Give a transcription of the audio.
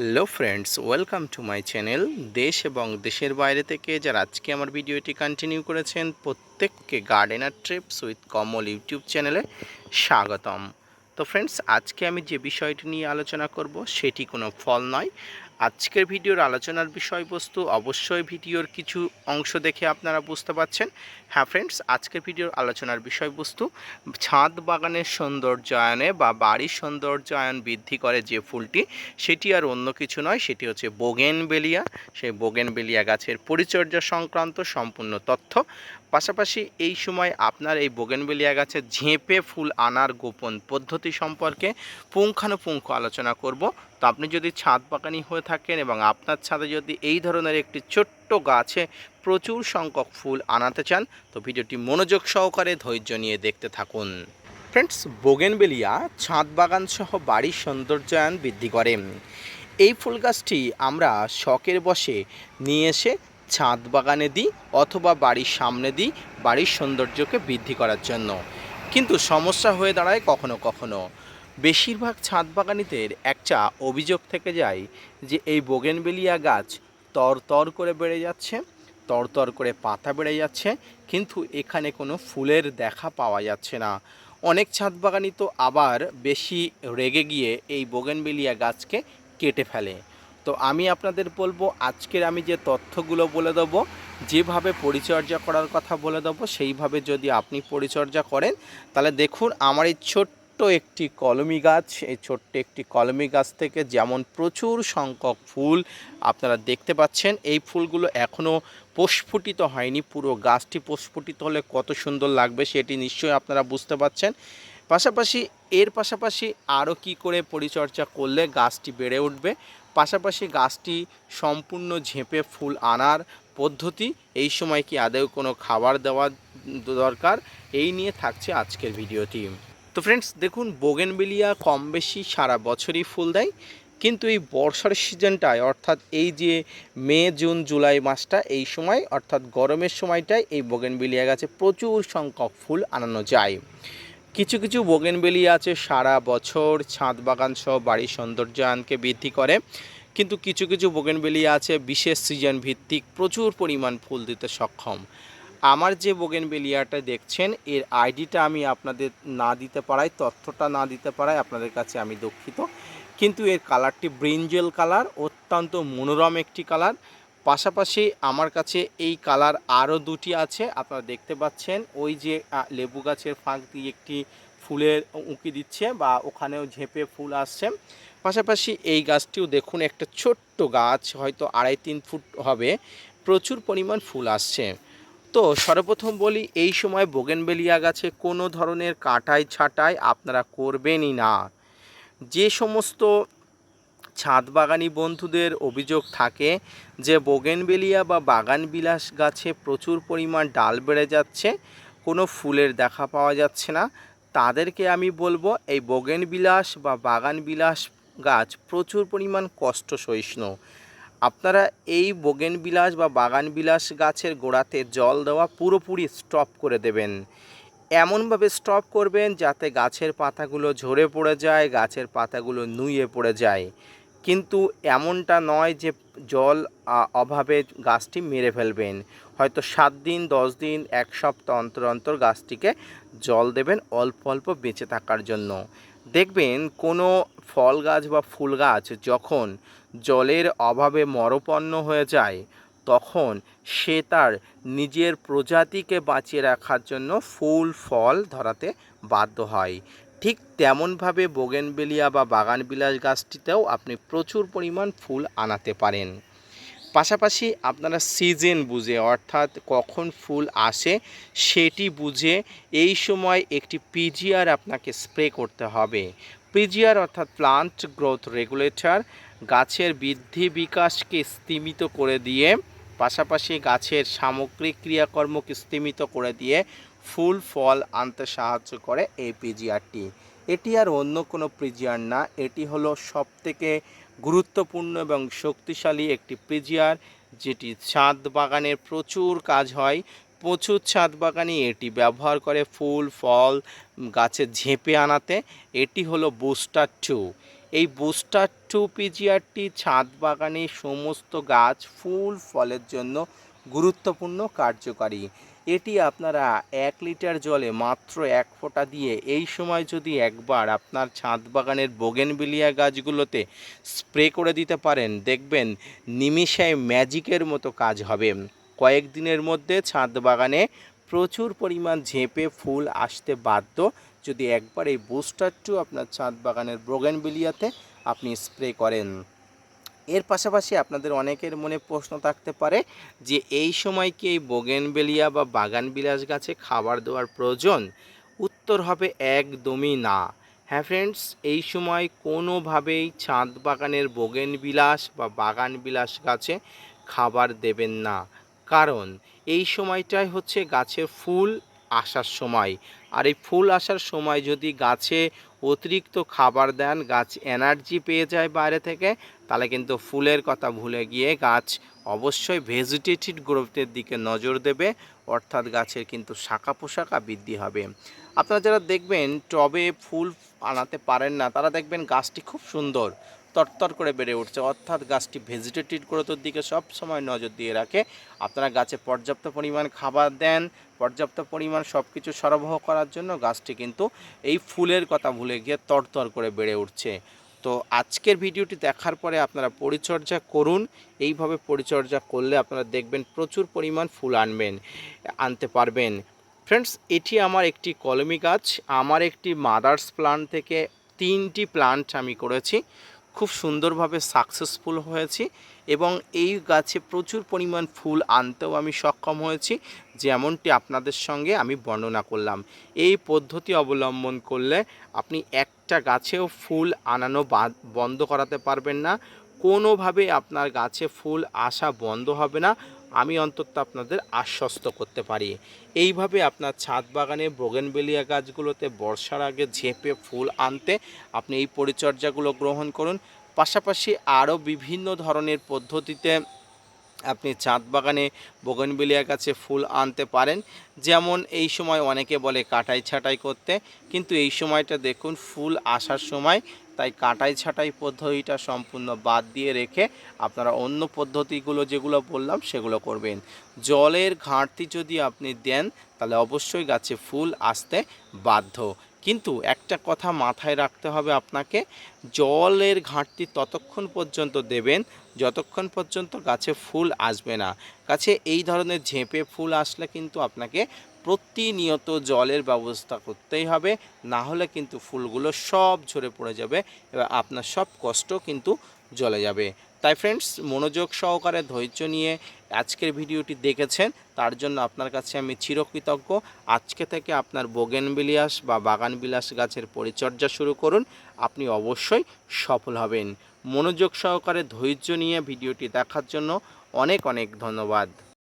Hello friends welcome to my channel দেশ এবং দেশের বাইরে থেকে যারা আজকে আমার ভিডিওটি কন্টিনিউ করেছেন, প্রত্যেককে gardener trips with Kamal YouTube চ্যানেলে স্বাগতম। তো ফ্রেন্ডস আজকে আমি যে বিষয়টি নিয়ে আলোচনা করব, সেটি কোনো ফল নয়। আজকের ভিডিওর আলোচনার বিষয়বস্তু অবশ্যই ভিডিওর কিছু অংশ দেখে আপনারা বুঝতে পারছেন। হ্যাঁ ফ্রেন্ডস আজকের ভিডিওর আলোচনার বিষয়বস্তু ছাদ বাগানের সৌন্দর্যায়নে বা বাড়ির সৌন্দর্যায়ন বৃদ্ধি করে যে ফুলটি, সেটি আর অন্য কিছু নয়, সেটি হচ্ছে বোগেনবেলিয়া। সেই বোগেনবেলিয়া গাছের পরিচর্যা সংক্রান্ত সম্পূর্ণ তথ্য। পাশাপাশি এই সময় আপনার এই বোগেনবেলিয়া গাছের ঝেঁপে ফুল আনার গোপন পদ্ধতি সম্পর্কে পুঙ্খানুপুঙ্খ আলোচনা করব। তো আপনি যদি ছাদ বাগানি হয়ে থাকেন এবং আপনার ছাদে যদি এই ধরনের একটি ছোট্ট গাছে প্রচুর সংখ্যক ফুল আনাতে চান, তো ভিডিওটি মনোযোগ সহকারে ধৈর্য নিয়ে দেখতে থাকুন। ফ্রেন্ডস বোগেনবেলিয়া ছাদ বাগান সহ বাড়ির সৌন্দর্যায়ন বৃদ্ধি করে। এই ফুল গাছটি আমরা শখের বসে নিয়ে এসে ছাদ বাগানে দিই অথবা বাড়ির সামনে দিই বাড়ির সৌন্দর্যকে বৃদ্ধি করার জন্য। কিন্তু সমস্যা হয়ে দাঁড়ায় কখনো কখনো। বেশিরভাগ ছাদ বাগানিদের একটা অভিযোগ থেকে যায় যে এই বোগেনবেলিয়া গাছ তরতর করে বেড়ে যাচ্ছে, তরতর করে পাতা বেড়ে যাচ্ছে, কিন্তু এখানে কোনো ফুলের দেখা পাওয়া যাচ্ছে না। অনেক ছাদ বাগানি তো আবার বেশি রেগে গিয়ে এই বোগেনবেলিয়া গাছকে কেটে ফেলে। তো আমি আপনাদের বলব, আজকের আমি যে তথ্যগুলো বলে দেবো, যেভাবে পরিচর্যা করার কথা বলে দেবো, সেইভাবে যদি আপনি পরিচর্যা করেন, তাহলে দেখুন, আমার এই ছোট্ট একটি কলমি গাছ, এই ছোট্ট একটি কলমি গাছ থেকে যেমন প্রচুর সংখ্যক ফুল আপনারা দেখতে পাচ্ছেন, এই ফুলগুলো এখনও প্রস্ফুটিত হয়নি, পুরো গাছটি প্রস্ফুটিত হলে কত সুন্দর লাগবে সেটি নিশ্চয়ই আপনারা বুঝতে পারছেন পাশাপাশি এর পাশাপাশি আরও কি করে পরিচর্যা করলে গাছটি বেড়ে উঠবে? পাশাপাশি গাছটি সম্পূর্ণ ঝেঁপে ফুল আনার পদ্ধতি, এই সময় কি আদৌ কোনো খাবার দেওয়া দরকার? এই নিয়ে থাকছে আজকের ভিডিওটি। তো ফ্রেন্ডস দেখুন বোগেনবেলিয়া কম বেশি সারা বছরই ফুল দেয়, কিন্তু এই বর্ষার সিজনটায় অর্থাৎ এই যে মে, জুন, জুলাই মাসটা, এই সময়, অর্থাৎ গরমের সময়টায় এই বোগেনবেলিয়া গাছে প্রচুর সংখ্যক ফুল আনানো যায়। কিছু কিছু বোগেনবেলি আছে, সারা বছর ছাদ বাগান সহ বাড়ির সৌন্দর্যায়নকে বৃদ্ধি করে, কিন্তু কিছু কিছু বোগেনবেলি আছে, বিশেষ সিজন ভিত্তিক প্রচুর পরিমাণ ফুল দিতে সক্ষম। আমার যে বোগেনবেলিয়াটা দেখছেন, এর আইডিটা আমি আপনাদের না দিতে পারাই, তথ্যটা না দিতে পারাই, আপনাদের কাছে আমি দুঃখিত। কিন্তু এর কালারটি ব্রিঞ্জেল কালার, অত্যন্ত মনোরম একটি কালার। পাশাপাশি আমার কাছে এই কালার আরও দুটি আছে, আপনারা দেখতে পাচ্ছেন, ওই যে লেবু গাছের ফাঁক দিয়ে একটি ফুলের উঁকি দিচ্ছে বা ওখানেও ঝেঁপে ফুল আসছে। পাশাপাশি এই গাছটিও দেখুন, একটা ছোট্ট গাছ, হয়তো আড়াই তিন ফুট হবে, প্রচুর পরিমাণ ফুল আসছে। তো সর্বপ্রথম বলি, এই সময় বোগেনবেলিয়া গাছে কোনো ধরনের কাটাই ছাটাই আপনারা করবেনই না। যে সমস্ত ছাদ বাগানি বন্ধুদের অভিযোগ থাকে যে বোগেনবেলিয়া বা বাগান বিলাস গাছে প্রচুর পরিমাণ ডাল বেড়ে যাচ্ছে, কোনো ফুলের দেখা পাওয়া যাচ্ছে না, তাদেরকে আমি বলব এই বোগেন বিলাস বা বাগান বিলাস গাছ প্রচুর পরিমাণ কষ্ট সহিষ্ণু আপনারা এই বোগেন বিলাস বা বাগান বিলাস গাছের গোড়াতে জল দেওয়া পুরোপুরি স্টপ করে দেবেন। এমনভাবে স্টপ করবেন যাতে গাছের পাতাগুলো ঝরে পড়ে যায়, গাছের পাতাগুলো নুয়ে পড়ে যায়। কিন্তু এমনটা নয় যে জল অভাবে গাছটি মেরে ফেলবেন। হয়তো সাত দিন, দশ দিন, এক সপ্তাহ অন্তর অন্তর গাছটিকে জল দেবেন অল্প অল্প বেঁচে থাকার জন্য। দেখবেন কোনো ফল গাছ বা ফুল গাছ যখন জলের অভাবে মরপন্ন হয়ে যায়, তখন সে তার নিজের প্রজাতিকে বাঁচিয়ে রাখার জন্য ফুল, ফল ধরাতে বাধ্য হয়। ঠিক তেমনভাবে বোগেনবেলিয়া বা বাগানবিলাস গাছটিতেও আপনি প্রচুর পরিমাণ ফুল আনাতে পারেন। পাশাপাশি আপনারা সিজন বুঝে, অর্থাৎ কখন ফুল আসে সেটি বুঝে এই সময় একটি পিজিআর আপনাকে স্প্রে করতে হবে। পিজিআর অর্থাৎ প্লান্ট গ্রোথ রেগুলেটর গাছের বৃদ্ধি বিকাশকে স্তীমিত করে দিয়ে, পাশাপাশি গাছের সামগ্রিক ক্রিয়াকর্মকে স্তীমিত করে দিয়ে ফুল, ফল আনতে সাহায্য করে এই পিজিআরটি। এটি আর অন্য কোনো পিজিআর না, এটি হলো সবথেকে গুরুত্বপূর্ণ এবং শক্তিশালী একটি পিজিআর যেটি ছাদ বাগানের প্রচুর কাজ হয়। প্রচুর ছাদ বাগানে এটি ব্যবহার করে ফুল, ফল, গাছে ঝেঁপে আনাতে। এটি হলো বুস্টার টু। এই বুস্টার টু পিজিআরটি ছাদ বাগানে সমস্ত গাছ, ফুল, ফলের জন্য গুরুত্বপূর্ণ, কার্যকারী। এটি আপনারা এক লিটার জলে মাত্র এক ফোঁটা দিয়ে এই সময় যদি একবার আপনার ছাদ বাগানের বোগেনবিলিয়া গাছগুলোতে স্প্রে করে দিতে পারেন, দেখবেন নিমিষায় ম্যাজিকের মতো কাজ হবে। কয়েকদিনের মধ্যে ছাদ বাগানে প্রচুর পরিমাণ ঝেঁপে ফুল আসতে বাধ্য। যদি একবার এই বুস্টার টু আপনার ছাদ বাগানের বোগেনবিলিয়াতে আপনি স্প্রে করেন। এর পাশাপাশি আপনাদের অনেকের মনে প্রশ্ন থাকতে পারে যে এই সময় কি এই বোগেনবেলিয়া বা বাগান বিলাস গাছে খাবার দেওয়ার প্রয়োজন? উত্তর হবে একদমই না। হ্যাঁ ফ্রেন্ডস এই সময় কোনোভাবেই ছাদ বাগানের বোগেন বিলাস বা বাগান বিলাস গাছে খাবার দেবেন না। কারণ এই সময়টাই হচ্ছে গাছে ফুল আসার সময়। আর এই ফুল আসার সময় যদি গাছে অতিরিক্ত খাবার দেন, গাছ এনার্জি পেয়ে যায় বাইরে থেকে। তাহলে কিন্তু ফুলের কথা ভুলে গিয়ে গাছ অবশ্যই ভেজিটেটিভ গ্রোথের দিকে নজর দেবে, অর্থাৎ গাছের কিন্তু শাখা পোশাকা বৃদ্ধি হবে। আপনারা যারা দেখবেন টবে ফুল আনাতে পারেন না, তারা দেখবেন গাছটি খুব সুন্দর। তরতর করে বেড়ে উঠছে। অর্থাৎ গাছটি ভেজিটেটিভ গ্রোথের দিকে সব সময় নজর দিয়ে রাখে। আপনারা গাছে পর্যাপ্ত পরিমাণ খাবার দেন, পর্যাপ্ত পরিমাণ সব কিছু সরবরাহ করার জন্য গাছটি কিন্তু এই ফুলের কথা ভুলে গিয়ে তরতর করে বেড়ে উঠছে। তো আজকের ভিডিওটি দেখার পরে আপনারা পরিচর্যা করুন। এইভাবে পরিচর্যা করলে আপনারা দেখবেন প্রচুর পরিমাণ ফুল আনবেন, আনতে পারবেন। ফ্রেন্ডস, এটি আমার একটি কলমি গাছ। আমার একটি মাদার্স প্লান্ট থেকে তিনটি প্লান্ট আমি করেছি। খুব সুন্দরভাবে সাকসেসফুল হয়েছি এবং এই গাছে প্রচুর পরিমাণ ফুল আনতেও আমি সক্ষম হয়েছি, যেমনটি আপনাদের সঙ্গে আমি বর্ণনা করলাম। এই পদ্ধতি অবলম্বন করলে আপনি একটা গাছেও ফুল আনানো বন্ধ করাতে পারবেন না। কোনোভাবে আপনার গাছে ফুল আসা বন্ধ হবে না। আমি অন্তত আপনাদের আশ্বস্ত করতে পারি। এইভাবে আপনার ছাদ বাগানে বোগেনবেলিয়া গাছগুলোতে বর্ষার আগে ঝেঁপে ফুল আনতে আপনি এই পরিচর্যাগুলো গ্রহণ করুন। পাশাপাশি আরও বিভিন্ন ধরনের পদ্ধতিতে আপনি চাঁদ বাগানে বোগনবিলিয়া গাছে ফুল আনতে পারেন। যেমন এই সময় অনেকে বলে কাটাই ছাটাই করতে। কিন্তু এই সময়টা দেখুন, ফুল আসার সময় তাই কাঁটাই ছাঁটাই পদ্ধতিটা সম্পূর্ণ বাদ দিয়ে রেখে আপনারা অন্য পদ্ধতিগুলো যেগুলো বললাম সেগুলো করবেন। জলের ঘাটতি যদি আপনি দেন তাহলে অবশ্যই গাছে ফুল আসতে বাধ্য। কিন্তু একটা কথা মাথায় রাখতে হবে আপনাকে, জলের ঘাটতি ততক্ষণ পর্যন্ত দেবেন, যতক্ষণ পর্যন্ত গাছে ফুল আসবে না। গাছে এই ধরনের ঝেঁপে ফুল আসলে কিন্তু আপনাকে প্রতিনিয়ত জলের ব্যবস্থা করতেই হবে, না হলে কিন্তু ফুলগুলো সব ঝরে পড়ে যাবে, এবার আপনার সব কষ্ট কিন্তু জলে যাবে। তাই ফ্রেন্ডস মনোযোগ সহকারে ধৈর্য নিয়ে আজকের ভিডিওটি দেখেছেন, তার জন্য আপনার কাছে আমি চিরকৃতজ্ঞ। আজকে থেকে আপনার বোগেনবিলাস বা বাগান বিলাস গাছের পরিচর্যা শুরু করুন, আপনি অবশ্যই সফল হবেন। মনোযোগ সহকারে ধৈর্য নিয়ে ভিডিওটি দেখার জন্য অনেক অনেক ধন্যবাদ।